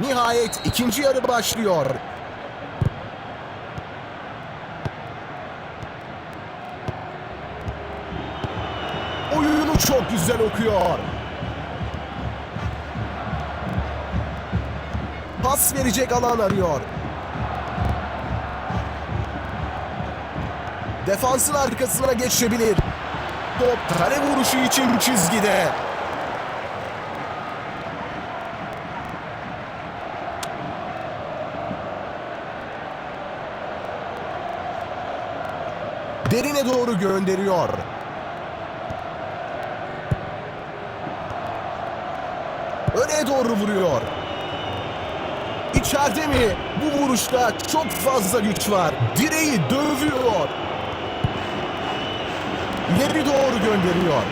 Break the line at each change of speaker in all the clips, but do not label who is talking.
Nihayet ikinci yarı başlıyor. Oyunu çok güzel okuyor. Pas verecek alan arıyor. Defansın arkasına geçebilir. Top kare vuruşu için çizgide. Derine doğru gönderiyor. Öne doğru vuruyor. İçeride mi? Bu vuruşta çok fazla güç var. Direği dövüyor. İleri doğru gönderiyor.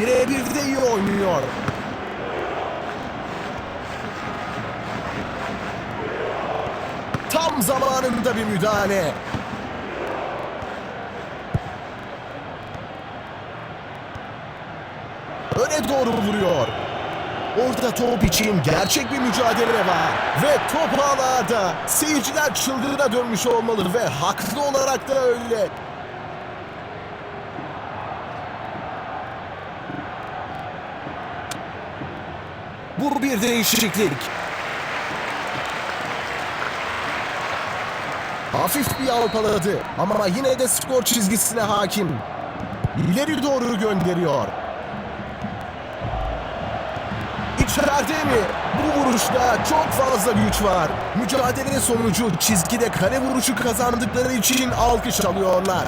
Birebir de iyi oynuyor. Tam zamanında bir müdahale. Öne doğru vuruyor. Orada top için gerçek bir mücadele var. Ve top ağlarda. Seyirciler çıldırına dönmüş olmalı ve haklı olarak da öyle. Bu bir değişiklik. Hafif bir yalpaladı ama yine de skor çizgisine hakim. İleri doğru gönderiyor. İçeride mi? Bu vuruşta çok fazla güç var. Mücadele sonucu çizgide kare vuruşu kazandıkları için alkış alıyorlar.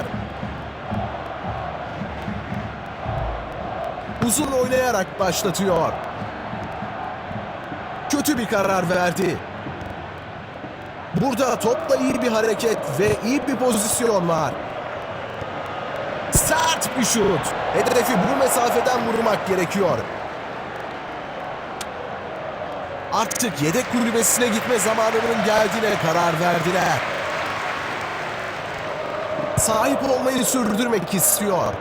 Uzun oynayarak başlatıyor. Kötü bir karar verdi. Burada topla iyi bir hareket ve iyi bir pozisyon var. Sert bir şut. Hedefi bu mesafeden vurmak gerekiyor. Artık yedek kulübesine gitme zamanının geldiğine karar verdiler. Sahip olmayı sürdürmek istiyor.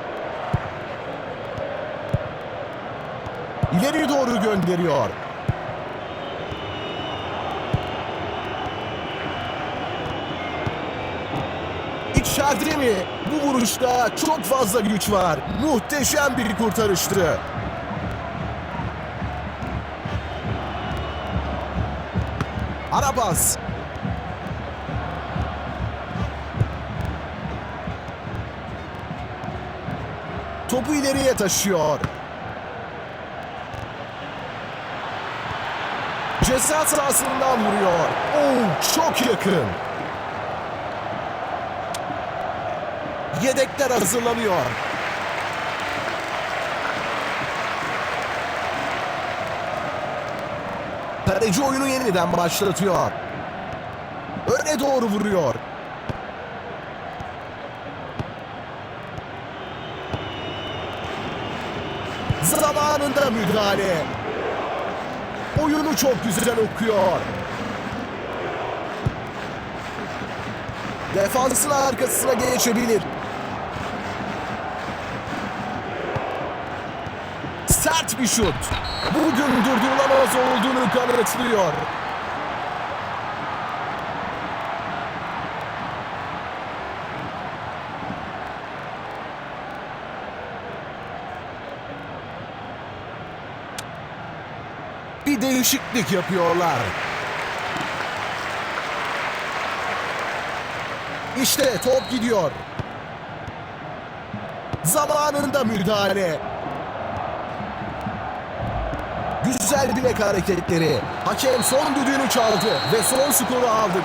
İleri doğru gönderiyor. İçeride mi? Bu vuruşta çok fazla güç var. Muhteşem bir kurtarıştı. Arabas. Topu ileriye taşıyor. Ceza sahasından vuruyor. Oo, çok yakın. Yedekler hazırlanıyor. Kaleci oyunu yeniden başlatıyor. Öne doğru vuruyor. Zamanında müdahale. Oyunu çok güzel okuyor. Defansın arkasına geçebilir. Sert bir şut. Bugün durdurulamaz olduğunu kanıtlıyor. Bir değişiklik yapıyorlar. İşte top gidiyor. Zamanında müdahale. Güzel bilek hareketleri. Hakem son düdüğünü çaldı ve son skoru aldık.